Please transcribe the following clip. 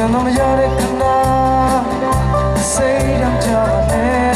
ကျွန်တော်မရတဲ့ခဏ Say I'm just